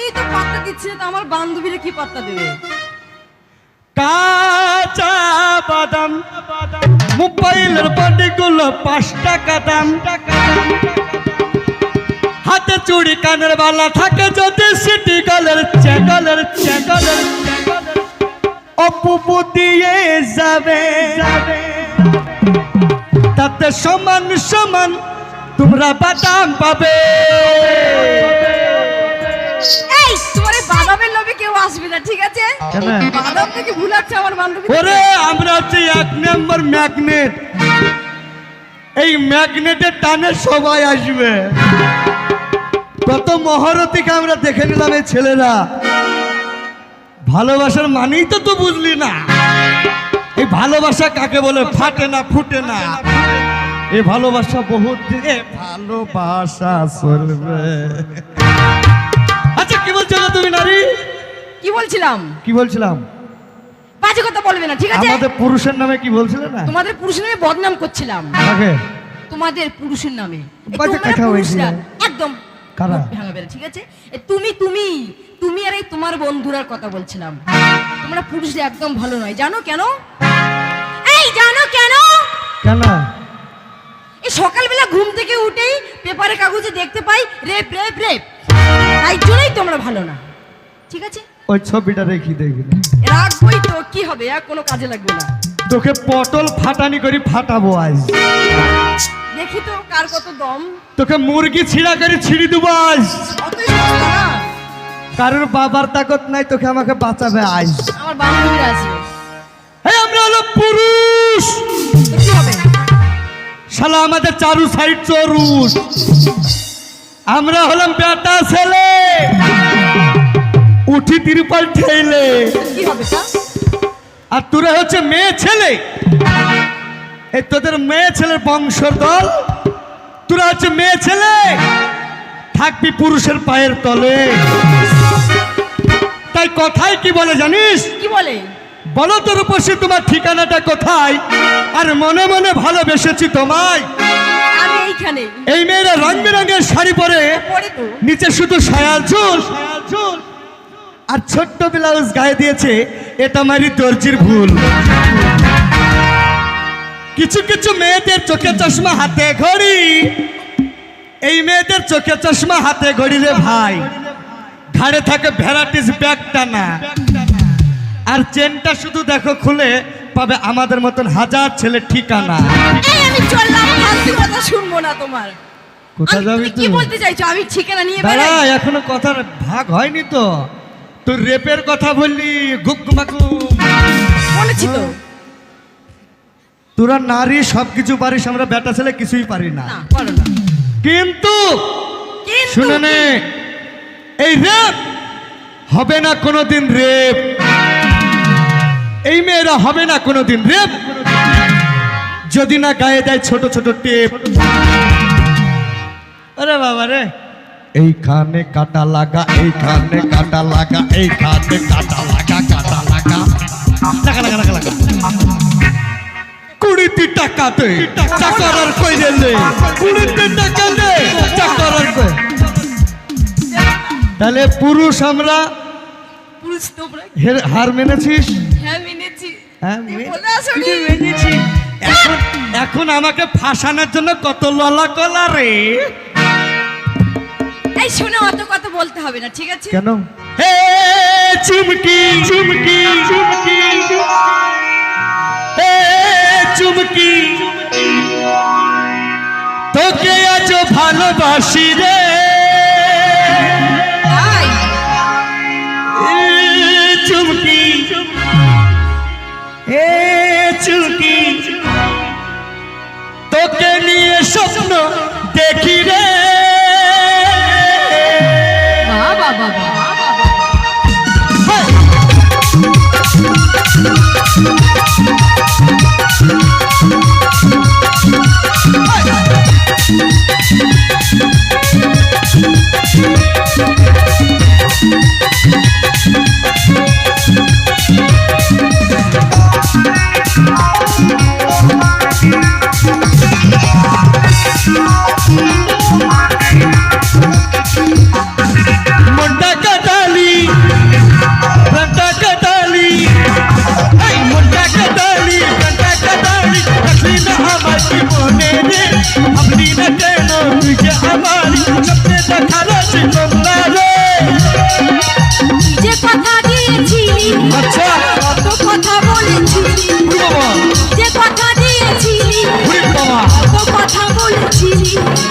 আমি তো পাত্তা দিচ্ছি না, তো আমার বান্ধবীরা কি পাত্তা দেবে? কাঁচা মোবাইলের বাড়িগুলো পাঁচ টাকা হাতে চুড়ি, কানের বালা থাকে যদি সিটি গলের চেগলের চেগলের অপুপু দিয়ে যাবে। তাতে সমান সমান তোমরা বাদাম পাবে। এই তোমার বাদামের লোভে কেউ আসবে না ঠিক আছে? কেন? বাদাম থেকে ভুলাচ্ছে আমার বান্ধবী। ওরে আমরা হচ্ছে এক নম্বর ম্যাগনেট। এই ম্যাগনেটের টানে সবাই আসবে। কত মহরতিকে আমরা দেখে নিলাম এই ছেলেরা। ভালোবাসার মানেই তো তো বুঝলি না। এই ভালোবাসা কাকে বলে? ফাটে না ফুটে না। এই ভালোবাসা বহুত দিনে ভালোবাসা চলবে। বলছো তুমি নারী? কি বলছিলাম? কি বলছিলাম? বাজে কথা বলবে না ঠিক আছে? আমাদের পুরুষের নামে কি বলছিলে না? তোমাদের পুরুষের নামে বদনাম করছিলাম। তোমাদের পুরুষের নামে। বাজে কথা হয়েছিল। একদম কারা? ভাঙাবে ঠিক আছে? তুমি তুমি তুমি আর এই তোমার বন্ধুরার কথা বলছিলাম। তোমরা পুরুষরা একদম ভালো নয়। জানো কেন? এই জানো কেন? কেন? সকালবেলা ঘুম থেকে উঠেই পেপারে কাগজে দেখতে পাই রেপ রেপ রেপ। তাই জন্যই তোমরা ভালো না। ঠিক আছে? ওই ছবিটা রেখি দেখি রাখবই তো কি হবে? আর কোনো কাজে লাগবে না। তোকে পটল ফাটানি করি ফাটাবো আজ। দেখি তো কার কত দম। তোকে মুরগি ছিঁড়া করে ছিঁড়ি দেবো আজ। কারোর বাবার তাকত নাই তোকে আমাকে বাঁচাবে আজ। আমার বান্ধবীরা আছে। আমরা হলো পুরুষ। শালা আমাদের চারু সাইড চরুষ আমরা হলাম বেটা ছেলে। উঠি তিরুপাল ঠেলে। আর তোরা হচ্ছে মেয়ে ছেলে। এই তোদের মেয়ে ছেলের বংশর দল। তোরা হচ্ছে মেয়ে ছেলে। থাকবি পুরুষের পায়ের তলে। তাই কথাই কি বলে জানিস? কি বলে? বলো তোর উপসে তোমার ঠিকানাটা কোথায়? আর মনে মনে ভালোবেসেছি তোমায়। আমি এইখানে। এই মেয়েরা রং বেরঙের শাড়ি পরে পরে নিচে শুধু সায়াল চুল। আর ছোট্ট ব্লাউজ গায়ে দিয়েছে এটা মারি দর্জির ভুল। কিছু কিছু মেয়েদের চোখে চশমা হাতে ঘড়ি। এই মেয়েদের চোখে চশমা হাতে ঘড়ি রে ভাই। ঘাড়ে থাকে ভ্যারাইটিস ব্যাগটা না। আর চেনটা শুধু দেখো খুলে পাবে আমাদের মতন হাজার ছেলে ঠিকানা। এই আমি চললাম ফালতু কথা শুনব না তোমার। কোথায় যাবি তুমি কি তুই? বলতে চাইছো? আমি ঠিকানা নিয়ে দাঁড়া বেড়াই। এখনও কথার ভাগ হয়নি তো। তোর রেপের কথা বললি গুকমাকু বলেছি তো। তোরা নারী সবকিছু পারিস আমরা বেটা ছেলে কিছুই পারি না। না পারো না। কিন্তু কিন্তু শুনে নে এই রেপ হবে না কোনোদিন রেপ। এই মেয়েরা হবে না কোনোদিন রেপ। যদি না গায়ে দেয় ছোট ছোট টেপ। আরে বাবা রে। এইখানে কাটা লাগা এইখানে কাটা লাগা এইখানে কাটা লাগা কাটা লাগা। লাগা লাগা লাগা লাগা কুড়িটি টাকা দে চাকর আর কই রে কুড়িটি টাকা দে চাকর আর কই? তাহলে পুরুষ আমরা পুরুষ হার মেনেছিস? হ্যাঁ হ্যাঁ এখন এখন আমাকে ফাঁসানোর জন্য কত ললা কলা রে? এই শোনো অত কথা বলতে হবে না ঠিক আছে? কেন? হে চুমকি চুমকি চুমকি। হে চুমকি। তোকে আজ ভালোবাসি রে। কত কথা বলেছিলি যে কথা দিয়েছিলি কত কথা বলেছিলি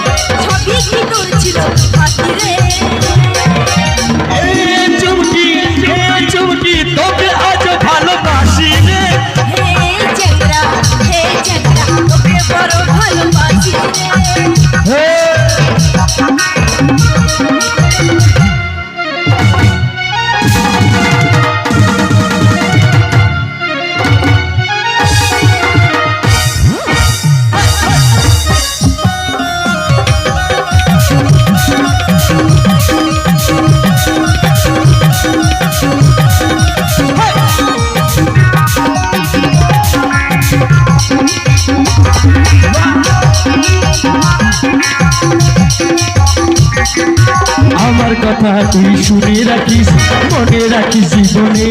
আমার কথা তুই শুনে রাখিস, মনে রাখিস জীবনে।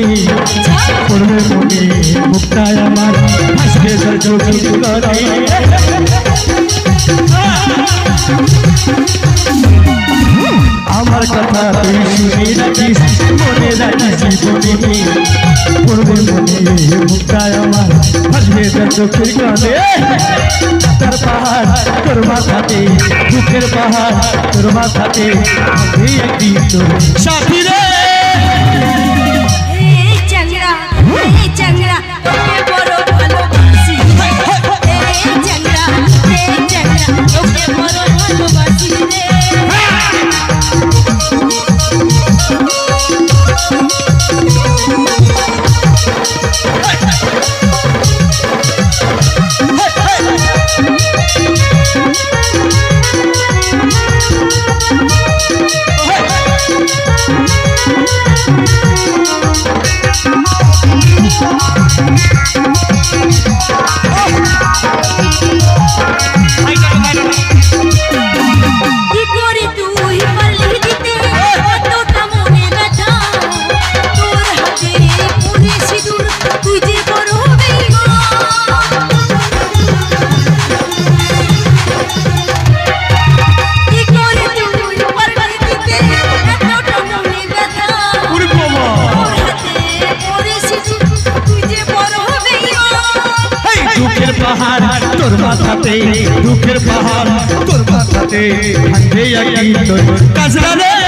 পড়বে মনে মুক্তায় আমার হাসবে তোর চোখের করে আমার কথা তুই শুনে রাখিস, মনে রাখিস জীবনে। পড়বে মনে মুক্তায় আমার হাসবে তোর চোখের করে তার পাহাড় তোর মাথাতে দুঃখের পাহাড় তোর মাথাতে একদিন তোর বড় ভালোবাসি। হে তোর মাথাতে দুঃখের পাহাড় তোর মাথাতে কাজরা রে